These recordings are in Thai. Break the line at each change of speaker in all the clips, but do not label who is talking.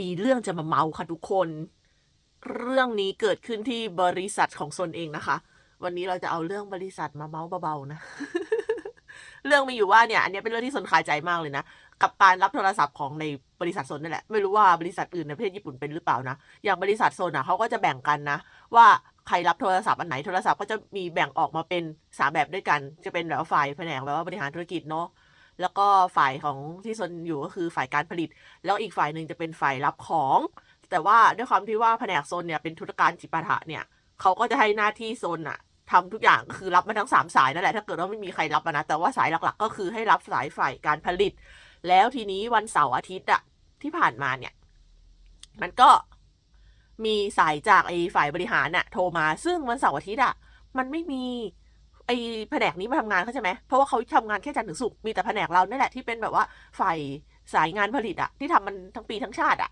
มีเรื่องจะมาเมาค่ะทุกคน เรื่องนี้เกิดขึ้นที่บริษัทของซนเองนะคะ วันนี้เราจะเอาเรื่องบริษัทมาเมาเบาๆนะ เรื่องมีอยู่ว่าเนี่ย อันนี้เป็นเรื่องที่สนคายใจมากเลยนะ กับการรับโทรศัพท์ของในบริษัทซนนั่นแหละ ไม่รู้ว่าบริษัทอื่นในประเทศญี่ปุ่นเป็นหรือเปล่านะ อย่างบริษัทโซนอะเขาก็จะแบ่งกันนะ ว่าใครรับโทรศัพท์อันไหนโทรศัพท์ก็จะมีแบ่งออกมาเป็นสามแบบด้วยกัน จะเป็นแบบว่าฝ่ายแผนกแบบว่าบริหารธุรกิจเนาะ แล้วก็ฝ่ายของที่ซนอยู่ก็คือฝ่ายการผลิต แล้วอีกฝ่ายหนึ่งจะเป็นฝ่ายรับของ แต่ว่าด้วยความที่ว่าแผนกโซนเนี่ยเป็นธุรการจิปาถะเนี่ยเขาก็จะให้หน้าที่โซนอะทำทุกอย่างก็คือรับมาทั้งสามสายนั่นแหละถ้าเกิดว่าไม่มีใครรับนะแต่ว่าสายหลักๆ ก็คือให้รับสายฝ่ายการผลิต แล้วทีนี้วันเสาร์อาทิตย์อะที่ผ่านมาเนี่ย มันก็มีสายจากไอ้ฝ่ายบริหารน่ะโทรมาซึ่งวันเสาร์อาทิตย์อะมันไม่มี ไอ้แผนกนี้มาทำงานเขาใช่ไหมเพราะว่าเขาทำงานแค่จันทร์ถึงศุกร์มีแต่แผนกเราเนี่ยแหละที่เป็นแบบว่าฝ่ายสายงานผลิตอะที่ทำมันทั้งปีทั้งชาติอะ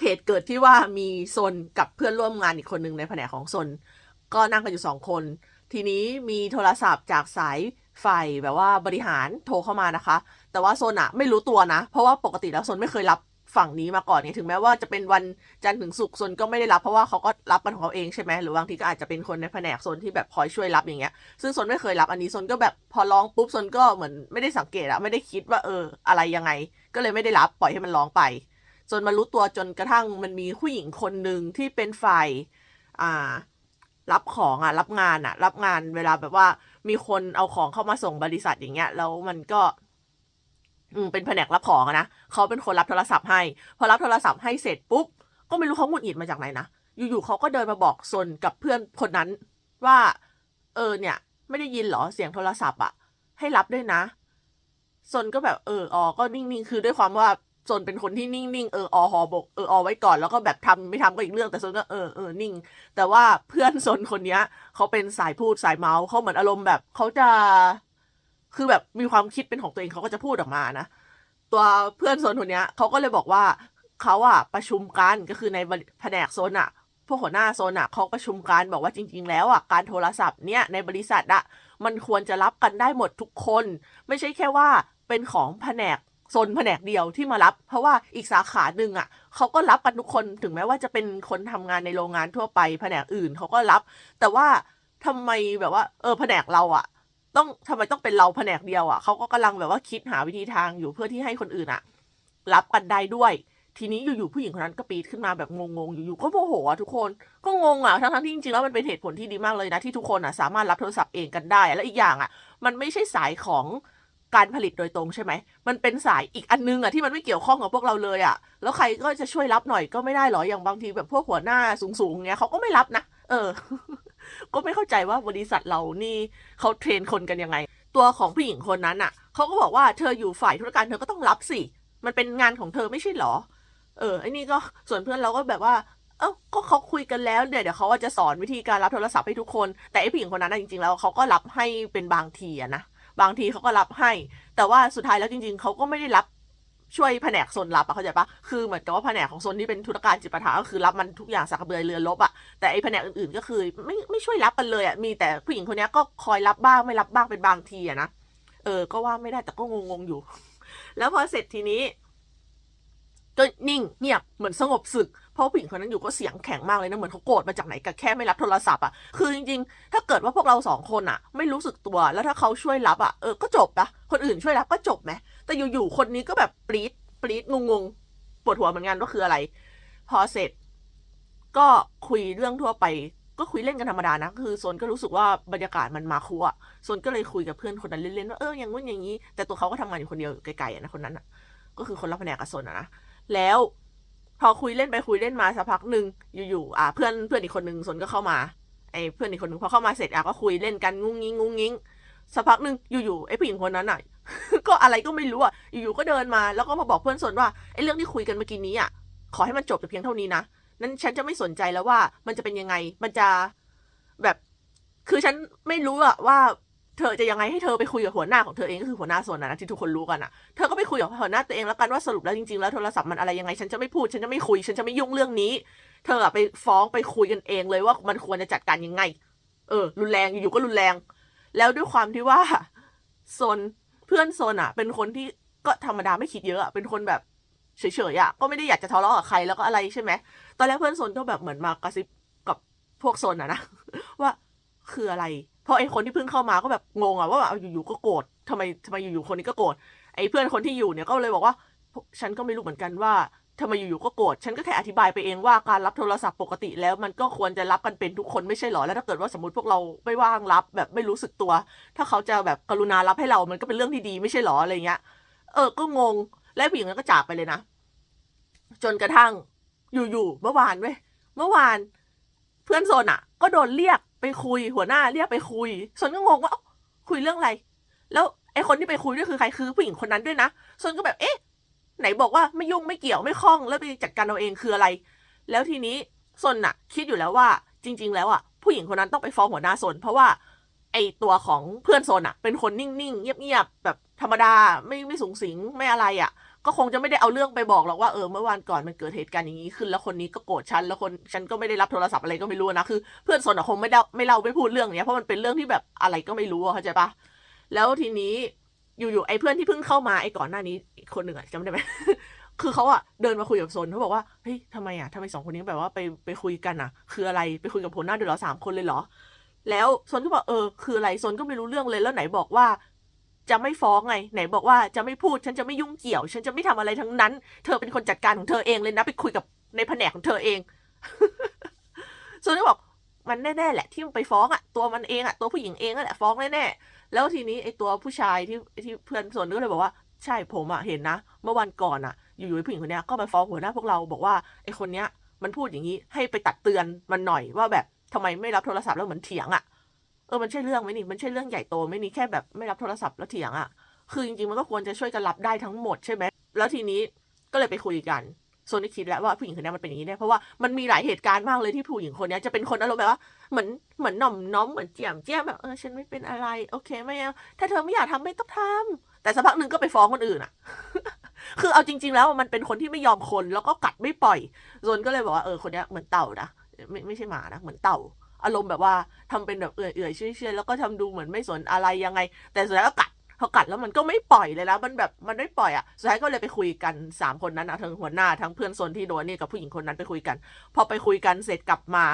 เหตุเกิดที่ว่ามีซนกับเพื่อนร่วมงานอีกคนหนึ่งในแผนกของซนก็นั่งกันอยู่สองคน ทีนี้มีโทรศัพท์จากสายฝ่ายแบบว่าบริหารโทรเข้ามานะคะ แต่ว่าโซนอะไม่รู้ตัวนะ เพราะว่าปกติแล้วโซนไม่เคยรับ ฝั่งนี้มาก่อนเนี่ยถึงแม้ว่าจะเป็นวันจันทร์ถึงศุกร์โซนก็ไม่ได้รับเพราะว่าเขาก็รับกันของเขาเองใช่ไหมหรือบางทีก็อาจจะเป็นคนในแผนกโซนที่แบบคอยช่วยรับอย่างเงี้ยซึ่งโซนไม่เคยรับอันนี้โซนก็แบบพอร้องปุ๊บโซนก็เหมือนไม่ได้สังเกตอะไม่ได้คิดว่าเอออะไรยังไง ก็เลยไม่ได้รับปล่อยให้มันร้องไปจนมารู้ตัวจนกระทั่งมันมีผู้หญิงคนหนึ่งที่เป็นฝ่ายอ่ารับของอะรับงานอะ รับงานเวลาแบบว่ามีคนเอาของเข้ามาส่งบริษัทอย่างเงี้ยแล้วมันก็ อืมเป็นแผนกรับของนะเขาเป็นคนรับโทรศัพท์ให้ พอรับโทรศัพท์ให้เสร็จปุ๊บ ก็ไม่รู้เขาหงุดหงิดมาจากไหนนะอยู่ๆเขาก็เดินมาบอกซนกับเพื่อนคนนั้นว่า เออเนี่ย ไม่ได้ยินเหรอเสียงโทรศัพท์อะให้รับด้วยนะซนก็แบบเอออ๋อก็นิ่งๆคือด้วยความว่าซนเป็นคนที่นิ่งๆเอออหอบกเอออไว้ก่อนแล้วก็แบบทำไม่ทำก็อีกเรื่องแต่ซนก็เออเออนิ่ง แต่ว่าเพื่อนซนคนเนี้ยเขาเป็นสายพูดสายเมาส์เขาเหมือนอารมณ์แบบเขาจะ คือแบบมีความคิดเป็นของตัวเองเขาก็จะพูดออกมานะ ตัวเพื่อนโซนคนเนี้ยเขาก็เลยบอกว่าเขาอะประชุมกันก็คือในแผนกโซนอะพวกหัวหน้าโซนอะเขาประชุมกันบอกว่าจริง ๆ แล้วอะการโทรศัพท์เนี่ยในบริษัทอะมันควรจะรับกันได้หมดทุกคน ไม่ใช่แค่ว่าเป็นของแผนกโซนแผนกเดียวที่มารับ เพราะว่าอีกสาขาหนึ่งอะเขาก็รับกันทุกคนถึงแม้ว่าจะเป็นคนทำงานในโรงงานทั่วไป แผนกอื่นเขาก็รับ แต่ว่าทำไมแบบว่า เออแผนกเราอะ ต้องทำไมต้องเป็นเราแผนกเดียวอะเขาก็กำลังแบบว่าคิดหาวิธีทางอยู่เพื่อที่ให้คนอื่นอะรับกันได้ด้วย ทีนี้อยู่ๆผู้หญิงคนนั้นก็ปีดขึ้นมาแบบงงๆอยู่ๆก็โมโหอะทุกคนก็งงอะทั้งๆที่จริงๆแล้วมันเป็นเหตุผลที่ดีมากเลยนะที่ทุกคนอะสามารถรับโทรศัพท์เองกันได้ และอีกอย่างอะมันไม่ใช่สายของการผลิตโดยตรงใช่ไหม มันเป็นสายอีกอันนึงอะที่มันไม่เกี่ยวข้องกับพวกเราเลยอะแล้วใครก็จะช่วยรับหน่อยก็ไม่ได้หรอ อย่างบางทีแบบพวกหัวหน้าสูงๆเงี้ยเขาก็ไม่รับนะ เออ ก็ไม่เข้าใจว่าบริษัทเรานี่เขาเทรนคนกันยังไง ตัวของผู้หญิงคนนั้นอะเขาก็บอกว่าเธออยู่ฝ่ายธุรการเธอก็ต้องรับสิ มันเป็นงานของเธอไม่ใช่หรอ เออไอ้นี่ก็ส่วนเพื่อนเราก็แบบว่า เอ้าก็เขาคุยกันแล้วเดี๋ยวเดี๋ยวเขาว่าจะสอนวิธีการรับโทรศัพท์ให้ทุกคน แต่ไอ้ผู้หญิงคนนั้นนะจริงๆแล้วเขาก็รับให้เป็นบางทีอะนะบางทีเขาก็รับให้ แต่ว่าสุดท้ายแล้วจริง ๆเขาก็ไม่ได้รับ ช่วยแผนกโซนรับอะเข้าใจปะคือเหมือนกับว่าแผนกของโซนที่เป็นธุรการจิปาถะก็คือรับมันทุกอย่างสักเบือเรือลบอะแต่ไอ้แผนกอื่นๆก็คือไม่ไม่ช่วยรับกันเลยอะมีแต่ผู้หญิงคนนี้ก็คอยรับบ้างไม่รับบ้างเป็นบางทีอะนะเออ ก็ว่าไม่ได้แต่ก็งงๆอยู่ แล้วพอเสร็จทีนี้ก็นิ่งเงียบเหมือนสงบศึก เพราะผู้หญิงคนนั้นอยู่ก็เสียงแข็งมากเลยนะ เหมือนเขาโกรธมาจากไหนกับแค่ไม่รับโทรศัพท์อะคือจริงๆ ถ้าเกิดว่าพวกเราสองคนอะ ไม่รู้สึกตัวแล้วถ้าเขาช่วยรับอะเออก็จบนะคนอื่นช่วยรับก็จบไหม แต่อยู่ๆคนนี้ก็แบบปรี๊ดปรี๊ดงงๆปวดหัวเหมือนกันว่าคืออะไร พอเสร็จ ก็คุยเรื่องทั่วไป ก็คุยเล่นกันธรรมดานะคือโซนก็รู้สึกว่าบรรยากาศมันมาคุอะโซนก็เลยคุยกับเพื่อนคนนั้นเล่นๆว่าเอออย่างงู้นอย่างนี้ แต่ตัวเขาก็ทำงานอยู่คนเดียวไกลๆนะคนนั้นอะก็คือคนรับแผนกกับโซนนะแล้วพอคุยเล่นไปคุยเล่นมาสักพักหนึ่งอยู่ๆอะเพื่อนเพื่อนอีกคนหนึ่งสนก็เข้ามาไอ้เพื่อนอีกคนหนึ่งพอเข้ามาเสร็จอะก็คุยเล่นกันงุ้งงิ้งงุ้งงิ้งสักพักหนึ่งอยู่ๆไอ้ผู้หญิงคนนั้นอะ ก็อะไรก็ไม่รู้อะ อยู่ๆก็เดินมาแล้วก็มาบอกเพื่อนสนว่าไอ้เรื่องที่คุยกันเมื่อกี้นี้อะ ขอให้มันจบแต่เพียงเท่านี้นะ นั้นฉันจะไม่สนใจแล้วว่ามันจะเป็นยังไง มันจะแบบ คือฉันไม่รู้อะว่าเธอจะยังไงให้เธอไปคุยกับหัวหน้าของเธอเองก็คือหัวหน้าส่วนนะที่ทุกคนรู้กันอะเธอก็ไปคุยกับหัวหน้าตัวเองแล้วกันว่าสรุปแล้วจริงๆแล้วโทรศัพท์มันอะไรยังไง ฉันจะไม่พูด ฉันจะไม่คุย ฉันจะไม่ยุ่งเรื่องนี้ เธออะไปฟ้องไปคุยกันเองเลยว่ามันควรจะจัดการยังไง เออ รุนแรงอยู่ก็รุนแรง แล้วด้วยความที่ว่าโซน เพื่อนโซนอะเป็นคนที่ก็ธรรมดาไม่คิดเยอะอะเป็นคนแบบเฉยๆอะก็ไม่ได้อยากจะทะเลาะกับใครแล้วก็อะไรใช่ไหมตอนแรกเพื่อนโซนก็แบบเหมือนมากระซิบกับพวกโซนอะนะว่าคืออะไร เพราะไอ้คนที่เพิ่งเข้ามาก็แบบงงอะว่าเอาอยู่ๆก็โกรธทำไมทำไมอยู่ๆคนนี้ก็โกรธไอ้เพื่อนคนที่อยู่เนี่ยก็เลยบอกว่า ฉันก็ไม่รู้เหมือนกันว่า ทำไมอยู่ๆก็โกรธ ฉันก็แค่อธิบายไปเองว่าการรับโทรศัพท์ปกติแล้วมันก็ควรจะรับกันเป็นทุกคนไม่ใช่หรอ แล้วถ้าเกิดว่าสมมติพวกเราไม่ว่างรับแบบไม่รู้สึกตัว ถ้าเขาจะแบบกรุณารับให้เรา มันก็เป็นเรื่องที่ดีไม่ใช่หรออะไรเงี้ย เออ ก็งง และผู้หญิงนั้นก็จากไปเลยนะ จนกระทั่งอยู่ๆเมื่อวานเว้ย เมื่อวาน เพื่อนโซนอะก็โดนเรียกไปคุย หัวหน้าเรียกไปคุยโซนก็งงว่าอ้าคุยเรื่องอะไร แล้วไอคนที่ไปคุยด้วยคือใครคือผู้หญิงคนนั้นด้วยนะโซนก็แบบเอ๊ะ ไหนบอกว่าไม่ยุ่งไม่เกี่ยวไม่คล้องแล้วไปจัดการเอาเองคืออะไร แล้วทีนี้ซนน่ะ คิดอยู่แล้วว่าจริง ๆ แล้วอะผู้หญิงคนนั้นต้องไปฟ้องหัวหน้าซนเพราะว่า ไอตัวของเพื่อนซนอะ เป็นคนนิ่งๆเงียบๆแบบธรรมดาไม่ไม่สูงสิงไม่อะไรอะ ก็คงจะไม่ได้เอาเรื่องไปบอกหรอกว่าเออเมื่อวานก่อนมันเกิดเหตุการณ์อย่างนี้ขึ้น แล้วคนนี้ก็โกรธฉันแล้วคนฉันก็ไม่ได้รับโทรศัพท์อะไรก็ไม่รู้นะคือ เพื่อนซนอะคงไม่ได้ไม่เล่าไม่พูดเรื่องเนี้ยเพราะมันเป็นเรื่องที่แบบอะไรก็ไม่รู้เข้าใจปะแล้วทีนี้อยู่ๆไอ้เพื่อนที่เพิ่งเข้ามาไอ้ก่อนหน้านี้ คนหนึ่งอะจำได้ไหมคือเขาอะเดินมาคุยกับโซนเขาบอกว่าเฮ้ยทำไมอะทำไมสองคนนี้แบบว่าไปไปคุยกันอะคืออะไรไปคุยกับหัวหน้าด้วยเหรอสามคนเลยเหรอ แล้วโซนก็บอกเออคืออะไรโซนก็ไม่รู้เรื่องเลยแล้วไหนบอกว่า จะไม่ฟ้องไง ไหนบอกว่าจะไม่พูดฉันจะไม่ยุ่งเกี่ยว ฉันจะไม่ทำอะไรทั้งนั้น เธอเป็นคนจัดการของเธอเองเลยนะไปคุยกับในแผนกของเธอเองโซนก็บอกมันแน่ๆแหละที่มันไปฟ้องอะตัวมันเองอะตัวผู้หญิงเองนั่นแหละฟ้องแน่ๆแล้วทีนี้ไอ้ตัวผู้ชายที่ที่เพื่อนโซนก็เลยบอกว่า ใช่ผมอะเห็นนะ เมื่อวันก่อนอะอยู่ๆไอ้ผู้หญิงคนนี้ก็มาฟ้องหัวหน้าพวกเราบอกว่าไอ้คนเนี้ยมันพูดอย่างนี้ให้ไปตักเตือนมันหน่อยว่าแบบทำไมไม่รับโทรศัพท์แล้วเหมือนเถียงอะเออมันใช่เรื่องไหมนี่มันใช่เรื่องใหญ่โตไหมนี่แค่แบบไม่รับโทรศัพท์แล้วเถียงอะคือจริงๆมันก็ควรจะช่วยกันรับได้ทั้งหมดใช่ไหมแล้วทีนี้ก็เลยไปคุยกัน โซนนี่คิดแล้วว่าผู้หญิงคนนี้มันเป็นอย่างนี้แน่เพราะว่ามันมีหลายเหตุการณ์มากเลยที่ผู้หญิงคนนี้จะเป็นคนอารมณ์แบบว่าเหมือนเหมือนหน่อมน้อมเหมือนเจียมเจียมแบบเออฉันไม่เป็นอะไร โอเคไม่เอาถ้าเธอไม่อยากทำไม่ต้องทำแต่สักพักหนึ่งก็ไปฟ้องคนอื่นอะคือเอาจริง ๆ แล้วมันเป็นคนที่ไม่ยอมคนแล้วก็กัดไม่ปล่อยโซนก็เลยบอกว่าเออคนนี้เหมือนเต่านะไม่ไม่ใช่หมานะเหมือนเต่าอารมณ์แบบว่าทำเป็นแบบเอื่อยเอื่อยๆเชื่อยเชื่อยๆแล้วก็ทำดูเหมือนไม่สนอะไรยังไง แต่สุดท้ายก็กัด พอกัดแล้วมันก็ไม่ปล่อยเลยนะมันแบบมันไม่ปล่อยอะสุดท้ายก็เลยไปคุยกันสามคนนั้นนะทั้งหัวหน้าทั้งเพื่อนโซนที่โดนนี่กับผู้หญิงคนนั้นไปคุยกัน พอไปคุยกันเสร็จกลับมา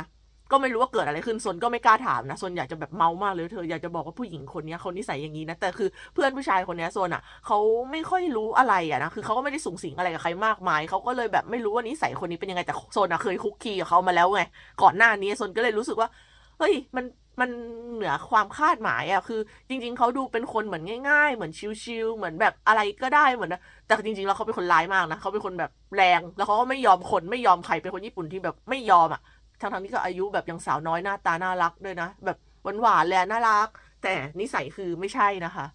ก็ไม่รู้ว่าเกิดอะไรขึ้นซนก็ไม่กล้าถามนะซนอยากจะแบบเมามากเลยเธออยากจะบอกว่าผู้หญิงคนนี้เขานิสัยอย่างนี้นะแต่คือเพื่อนผู้ชายคนนี้โซนอะเขาไม่ค่อยรู้อะไรอะนะคือเขาก็ไม่ได้สูงสิงอะไรกับใครมากมายเขาก็เลยแบบไม่รู้ว่านิสัยคนนี้เป็นยังไงแต่โซนอะเคยคุกคีกับเขามาแล้วไงก่อนหน้านี้โซนก็เลยรู้สึกว่าเฮ้ยมัน มันเหนือความคาดหมายอะคือ จริง ๆเขาดูเป็นคนเหมือนง่าย ๆ เหมือนชิลๆเหมือนแบบอะไรก็ได้เหมือนนะแต่จริงๆแล้วเขาเป็นคนร้ายมากนะเขาเป็นคนแบบแรง แล้วเขาก็ไม่ยอมคนไม่ยอมใครเป็นคนญี่ปุ่นที่แบบไม่ยอมอะทั้งทั้งๆที่ก็อายุแบบยังสาวน้อยหน้าตาน่ารักด้วยนะแบบหวานๆเละน่ารัก แต่นิสัยคือไม่ใช่นะคะ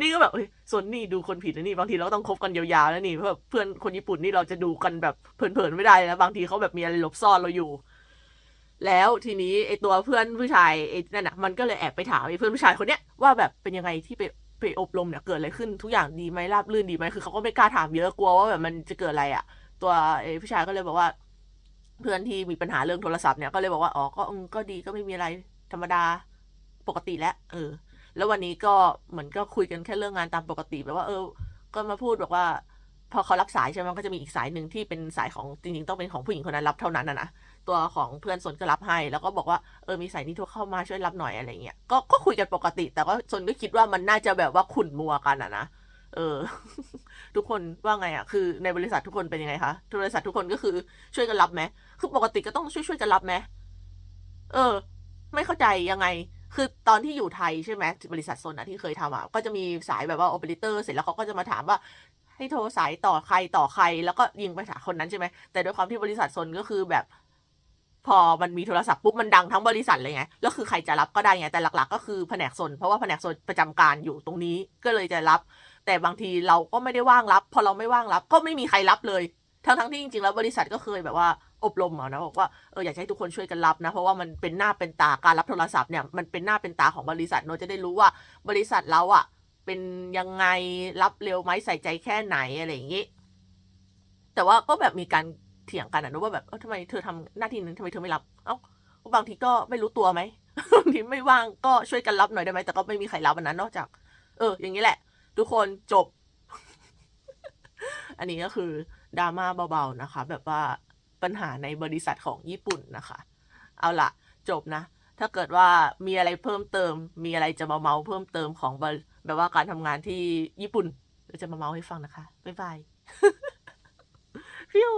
นี่ก็แบบเอ้ยส่วนนี่ดูคนผิดนะนี่บางทีเราก็ต้องคบกันยาวๆแล้วนี่เพราะเพื่อนคนญี่ปุ่นนี่เราจะดูกันแบบเพลินๆไม่ได้นะบางทีเขาแบบมีอะไรหลบซ่อนเราอยู่ แล้วทีนี้ไอตัวเพื่อนผู้ชายไอ้นั่นน่ะมันก็เลยแอบไปถามไอ้เพื่อนผู้ชายคนเนี้ยว่าแบบเป็นยังไงที่ไปไปอบรมเนี่ยเกิดอะไรขึ้นทุกอย่างดีไหมราบรื่นดีไหมคือเขาก็ไม่กล้าถามเยอะกลัวว่าแบบมันจะเกิดอะไรอะ ตัวไอ้ผู้ชายก็เลยบอกว่า เพื่อนที่มีปัญหาเรื่องโทรศัพท์เนี่ยก็เลยบอกว่าอ๋อก็อืมก็ดีก็ไม่มีอะไรธรรมดาปกติแล้วเออ แล้ววันนี้ก็เหมือนก็คุยกันแค่เรื่องงานตามปกติแบบว่า เออ ก็มาพูดบอกว่า พอเขารับสายใช่ไหมก็จะมีอีกสายหนึ่งที่เป็นสายของจริงๆต้องเป็นของผู้หญิงคนนั้นรับเท่านั้นนะนะ ตัวของเพื่อนสนก็รับให้ แล้วก็บอกว่าเออมีสายนี้โทรเข้ามาช่วยรับหน่อยอะไรเงี้ยก็ก็คุยกันปกติ แต่ก็สนก็คิดว่ามันน่าจะแบบว่าขุ่นมัวกันอะนะเออ ทุกคนว่าไงอะคือในบริษัททุกคนเป็นยังไงคะบริษัททุกคนก็คือช่วยกันรับไหมคือปกติก็ต้องช่วยช่วยกันรับไหมเออ ไม่เข้าใจยังไง คือตอนที่อยู่ไทยใช่ไหมบริษัทโซนอะที่เคยทำอะก็จะมีสายแบบว่าโอเปอเรเตอร์เสร็จแล้วเขาก็จะมาถามว่าให้โทรสายต่อใครต่อใคร แล้วก็ยิงไปหาคนนั้นใช่ไหมแต่ด้วยความที่บริษัทโซนก็คือแบบ พอมันมีโทรศัพท์ปุ๊บมันดังทั้งบริษัทเลยไงแล้วคือใครจะรับก็ได้ไงแต่หลัก ๆ ก็คือแผนกโซนเพราะว่าแผนกโซนประจำการอยู่ตรงนี้ก็เลยจะรับ แต่บางทีเราก็ไม่ได้ว่างรับ พอเราไม่ว่างรับ ก็ไม่มีใครรับเลย ทั้งทั้งๆที่จริงๆแล้วบริษัทก็เคยแบบว่าอบรมเอะนะบอกว่าเอออยากให้ทุกคนช่วยกันรับนะ เพราะว่ามันเป็นหน้าเป็นตาการรับโทรศัพท์เนี่ยมันเป็นหน้าเป็นตาของบริษัทเนจะได้รู้ว่าบริษัทเราอะเป็นยังไงรับเร็วไหมใส่ใจแค่ไหนอะไรอย่างงี้แต่ว่าก็แบบมีการ เถียงกันอะนะว่าแบบเออทำไมเธอทำหน้าที่นั้นทำไมเธอไม่รับ เอ้าบางทีก็ไม่รู้ตัวไหมบางทีไม่ว่างก็ช่วยกันรับหน่อยได้ไหมแต่ก็ไม่มีใครรับอันนั้นนอกจาก เออ อย่างนี้แหละ ทุกคนจบ อันนี้ก็คือดราม่าเบาๆนะคะ แบบว่าปัญหาในบริษัทของญี่ปุ่นนะคะ เอาละจบนะ ถ้าเกิดว่ามีอะไรเพิ่มเติม มีอะไรจะมาเมาเพิ่มเติมของแบบว่าการทำงานที่ญี่ปุ่นเราจะมาเมาให้ฟังนะคะ บ๊ายบายฟิว